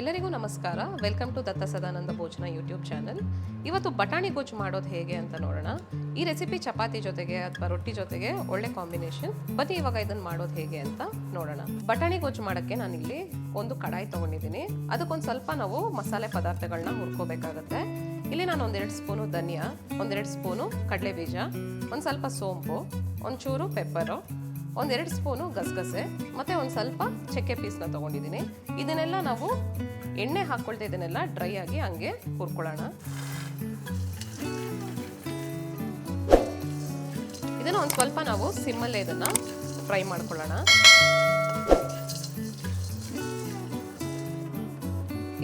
ಎಲ್ಲರಿಗೂ ನಮಸ್ಕಾರ. Welcome to ದತ್ತ ಸದಾನಂದ ಭೋಜನ ಯೂಟ್ಯೂಬ್ ಚಾನಲ್ ಇವತ್ತು ಬಟಾಣಿ ಗೊಜ್ಜು ಮಾಡೋದು ಹೇಗೆ ಅಂತ ನೋಡೋಣ. ಈ ರೆಸಿಪಿ ಚಪಾತಿ ಜೊತೆಗೆ ಅಥವಾ ರೊಟ್ಟಿ ಜೊತೆಗೆ ಒಳ್ಳೆ ಕಾಂಬಿನೇಷನ್ ಬನ್ನಿ ಇವಾಗ ಇದನ್ನು ಮಾಡೋದು ಹೇಗೆ ಅಂತ ನೋಡೋಣ. ಬಟಾಣಿ ಗೊಜ್ಜು ಮಾಡೋಕ್ಕೆ ಇಲ್ಲಿ ಒಂದು ಕಡಾಯಿ ತೊಗೊಂಡಿದ್ದೀನಿ. ಅದಕ್ಕೊಂದು ಸ್ವಲ್ಪ ನಾವು ಮಸಾಲೆ ಪದಾರ್ಥಗಳನ್ನ ಹುರ್ಕೋಬೇಕಾಗತ್ತೆ. ಇಲ್ಲಿ ನಾನು ಒಂದೆರಡು ಸ್ಪೂನು ಧನಿಯಾ, ಒಂದೆರಡು ಸ್ಪೂನು ಕಡಲೆ ಬೀಜ ಒಂದು ಸ್ವಲ್ಪ ಸೋಂಪು, ಒಂಚೂರು ಪೆಪ್ಪರು ಒಂದೆರಡು ಸ್ಪೂನು ಗಸಗಸೆ, ಮತ್ತು ಒಂದು ಸ್ವಲ್ಪ ಚಕ್ಕೆ ಪೀಸ್ನ ತೊಗೊಂಡಿದ್ದೀನಿ. ಇದನ್ನೆಲ್ಲ ನಾವು ಎಣ್ಣೆ ಹಾಕ್ಕೊಳ್ತಾ ಇದನ್ನೆಲ್ಲ ಡ್ರೈ ಆಗಿ ಹಂಗೆ ಹುರ್ಕೊಳ್ಳೋಣ. ಇದನ್ನು ಒಂದು ಸ್ವಲ್ಪ ನಾವು ಸಿಮ್ಮಲ್ಲೇ ಇದನ್ನು ಫ್ರೈ ಮಾಡ್ಕೊಳ್ಳೋಣ.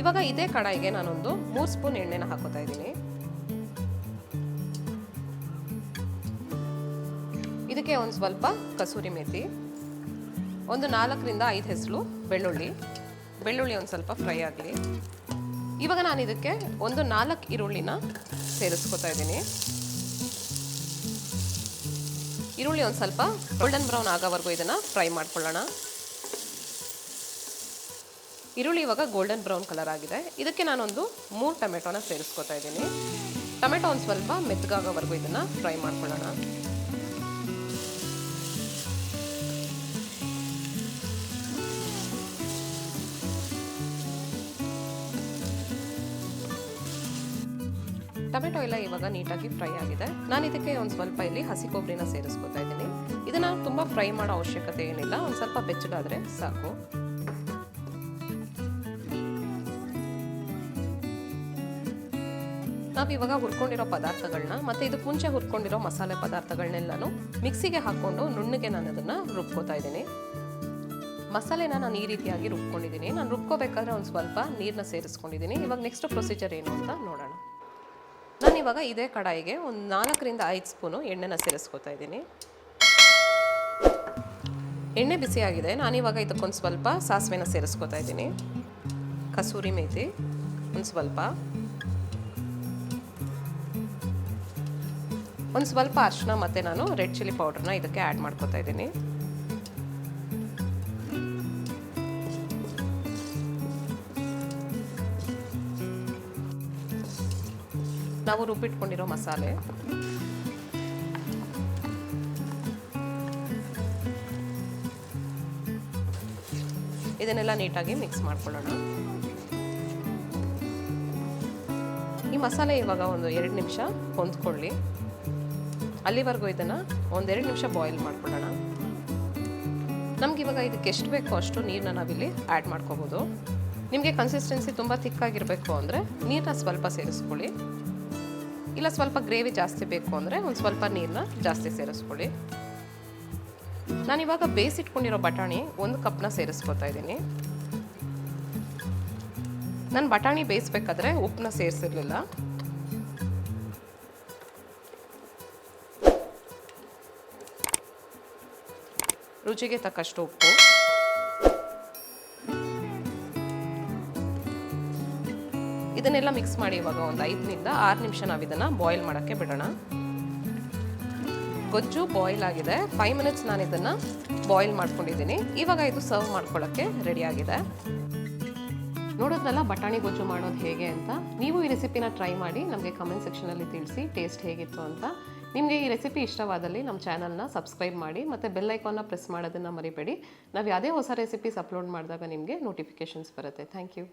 ಇವಾಗ ಇದೇ ಕಡಾಯಿಗೆ ನಾನೊಂದು ಮೂರು ಸ್ಪೂನ್ ಎಣ್ಣೆನ ಹಾಕೋತಾ ಇದ್ದೀನಿ. ಇದಕ್ಕೆ ಒಂದು ಸ್ವಲ್ಪ ಕಸೂರಿ ಮೇಥಿ ಒಂದು ನಾಲ್ಕರಿಂದ ಐದು ಹೆಸರು ಬೆಳ್ಳುಳ್ಳಿ. ಬೆಳ್ಳುಳ್ಳಿ ಒಂದು ಸ್ವಲ್ಪ ಫ್ರೈ ಆಗಲಿ. ಇವಾಗ ನಾನು ಇದಕ್ಕೆ ಒಂದು ನಾಲ್ಕು ಈರುಳ್ಳಿನ ಸೇರಿಸ್ಕೊತಾ ಇದ್ದೀನಿ. ಈರುಳ್ಳಿ ಒಂದು ಸ್ವಲ್ಪ ಗೋಲ್ಡನ್ ಬ್ರೌನ್ ಆಗೋವರೆಗೂ ಇದನ್ನು ಫ್ರೈ ಮಾಡ್ಕೊಳ್ಳೋಣ. ಈರುಳ್ಳಿ ಇವಾಗ ಗೋಲ್ಡನ್ ಬ್ರೌನ್ ಕಲರ್ ಆಗಿದೆ. ಇದಕ್ಕೆ ನಾನೊಂದು ಮೂರು ಟೊಮೆಟೊನ ಸೇರಿಸ್ಕೊತಾ ಇದ್ದೀನಿ. ಟೊಮೆಟೊ ಒಂದು ಸ್ವಲ್ಪ ಮೆತ್ತಗಾಗೋವರೆಗೂ ಇದನ್ನು ಫ್ರೈ ಮಾಡ್ಕೊಳ್ಳೋಣ. ಟೊಮೆಟೊ ಎಲ್ಲ ಇವಾಗ ನೀಟಾಗಿ ಫ್ರೈ ಆಗಿದೆ. ನಾನು ಇದಕ್ಕೆ ಒಂದು ಸ್ವಲ್ಪ ಇಲ್ಲಿ ಹಸಿ ಕೊಬ್ಬರಿನ ಸೇರಿಸ್ಕೊತಾ ಇದ್ದೀನಿ. ಇದನ್ನು ತುಂಬ ಫ್ರೈ ಮಾಡೋ ಅವಶ್ಯಕತೆ ಏನಿಲ್ಲ. ಒಂದು ಸ್ವಲ್ಪ ಬೆಚ್ಚಗಾದರೆ ಸಾಕು. ನಾವು ಇವಾಗ ಹುರ್ಕೊಂಡಿರೋ ಪದಾರ್ಥಗಳನ್ನ ಮತ್ತು ಇದಕ್ಕೆ ಮುಂಚೆ ಹುರ್ಕೊಂಡಿರೋ ಮಸಾಲೆ ಪದಾರ್ಥಗಳನ್ನೆಲ್ಲನೂ ಮಿಕ್ಸಿಗೆ ಹಾಕ್ಕೊಂಡು ನುಣ್ಣಗೆ ನಾನು ಅದನ್ನು ರುಬ್ಕೋತಾ ಇದ್ದೀನಿ. ಮಸಾಲೆನ ನಾನು ಈ ರೀತಿಯಾಗಿ ರುಬ್ಕೊಂಡಿದ್ದೀನಿ. ನಾನು ರುಬ್ಕೋಬೇಕಾದ್ರೆ ಒಂದು ಸ್ವಲ್ಪ ನೀರನ್ನ ಸೇರಿಸ್ಕೊಂಡಿದ್ದೀನಿ. ಇವಾಗ ನೆಕ್ಸ್ಟ್ ಪ್ರೊಸೀಜರ್ ಏನು ಅಂತ ನೋಡೋಣ. ಇವಾಗ ಇದೇ ಕಡಾಯಿಗೆ ಒಂದು ನಾಲ್ಕರಿಂದ ಐದು ಸ್ಪೂನು ಎಣ್ಣೆನ ಸೇರಿಸ್ಕೊತಾ ಇದ್ದೀನಿ. ಎಣ್ಣೆ ಬಿಸಿಯಾಗಿದೆ. ನಾನಿವಾಗ ಇದಕ್ಕೊಂದು ಸ್ವಲ್ಪ ಸಾಸಿವೆನ ಸೇರಿಸ್ಕೊತಾ ಇದ್ದೀನಿ. ಕಸೂರಿ ಮೇಥಿ ಒಂದು ಸ್ವಲ್ಪ. ಒಂದು ಸ್ವಲ್ಪ ಅರ್ಶಿನ ಮತ್ತು ನಾನು ರೆಡ್ ಚಿಲ್ಲಿ ಪೌಡ್ರನ್ನ ಇದಕ್ಕೆ ಆ್ಯಡ್ ಮಾಡ್ಕೋತಾ ಇದ್ದೀನಿ. ನಾವು ರುಬ್ಬಿಟ್ಕೊಂಡಿರೋ ಮಸಾಲೆ. ಇದನ್ನೆಲ್ಲ ನೀಟಾಗಿ ಮಿಕ್ಸ್ ಮಾಡ್ಕೊಳ್ಳೋಣ. ಈ ಮಸಾಲೆ ಇವಾಗ ಒಂದು ಎರಡು ನಿಮಿಷ ಹೊಂದ್ಕೊಳ್ಳಿ. ಅಲ್ಲಿವರೆಗೂ ಇದನ್ನು ಒಂದೆರಡು ನಿಮಿಷ ಬಾಯ್ಲ್ ಮಾಡ್ಕೊಳ್ಳೋಣ. ನಮ್ಗೆ ಇವಾಗ ಇದಕ್ಕೆ ಎಷ್ಟು ಬೇಕೋ ಅಷ್ಟು ನೀರನ್ನ ನಾವಿಲ್ಲಿ ಆ್ಯಡ್ ಮಾಡ್ಕೋಬೋದು. ನಿಮಗೆ ಕನ್ಸಿಸ್ಟೆನ್ಸಿ ತುಂಬ ತಿಕ್ಕಾಗಿರಬೇಕು ಅಂದರೆ ನೀರನ್ನ ಸ್ವಲ್ಪ ಸೇರಿಸ್ಕೊಳ್ಳಿ. ಇಲ್ಲ, ಸ್ವಲ್ಪ ಗ್ರೇವಿ ಜಾಸ್ತಿ ಬೇಕು ಅಂದರೆ ಒಂದು ಸ್ವಲ್ಪ ನೀರನ್ನ ಜಾಸ್ತಿ ಸೇರಿಸ್ಕೊಳ್ಳಿ. ನಾನಿವಾಗ ಬೇಯಿಸಿಟ್ಕೊಂಡಿರೋ ಬಟಾಣಿ ಒಂದು ಕಪ್ನ ಸೇರಿಸ್ಕೊತಾ ಇದ್ದೀನಿ. ನಾನು ಬಟಾಣಿ ಬೇಯಿಸ್ಬೇಕಾದ್ರೆ ಉಪ್ಪನ್ನ ಸೇರಿಸಿರ್ಲಿಲ್ಲ. ರುಚಿಗೆ ತಕ್ಕಷ್ಟು ಉಪ್ಪು. ಇದನ್ನೆಲ್ಲ ಮಿಕ್ಸ್ ಮಾಡಿ ಇವಾಗ ಒಂದು ಐದರಿಂದ ಆರು ನಿಮಿಷ ನಾವು ಇದನ್ನು ಬಾಯ್ಲ್ ಮಾಡೋಕ್ಕೆ ಬಿಡೋಣ. ಗೊಜ್ಜು ಬಾಯ್ಲ್ ಆಗಿದೆ. ಫೈವ್ ಮಿನಿಟ್ಸ್ ನಾನು ಇದನ್ನು ಬಾಯ್ಲ್ ಮಾಡ್ಕೊಂಡಿದ್ದೀನಿ. ಇವಾಗ ಇದು ಸರ್ವ್ ಮಾಡ್ಕೊಳ್ಳೋಕ್ಕೆ ರೆಡಿ ಆಗಿದೆ. ನೋಡೋದ್ರಲ್ಲ ಬಟಾಣಿ ಗೊಜ್ಜು ಮಾಡೋದು ಹೇಗೆ ಅಂತ ನೀವು ಈ ರೆಸಿಪಿನ ಟ್ರೈ ಮಾಡಿ ನಮಗೆ ಕಮೆಂಟ್ ಸೆಕ್ಷನಲ್ಲಿ ತಿಳಿಸಿ ಟೇಸ್ಟ್ ಹೇಗಿತ್ತು ಅಂತ. ನಿಮಗೆ ಈ ರೆಸಿಪಿ ಇಷ್ಟವಾದಲ್ಲಿ ನಮ್ಮ ಚಾನಲ್ನ ಸಬ್ಸ್ಕ್ರೈಬ್ ಮಾಡಿ ಮತ್ತು ಬೆಲ್ ಐಕಾನ್ನ ಪ್ರೆಸ್ ಮಾಡೋದನ್ನು ಮರಿಬೇಡಿ. ನಾವು ಯಾವುದೇ ಹೊಸ ರೆಸಿಪೀಸ್ ಅಪ್ಲೋಡ್ ಮಾಡಿದಾಗ ನಿಮಗೆ ನೋಟಿಫಿಕೇಷನ್ಸ್ ಬರುತ್ತೆ. Thank you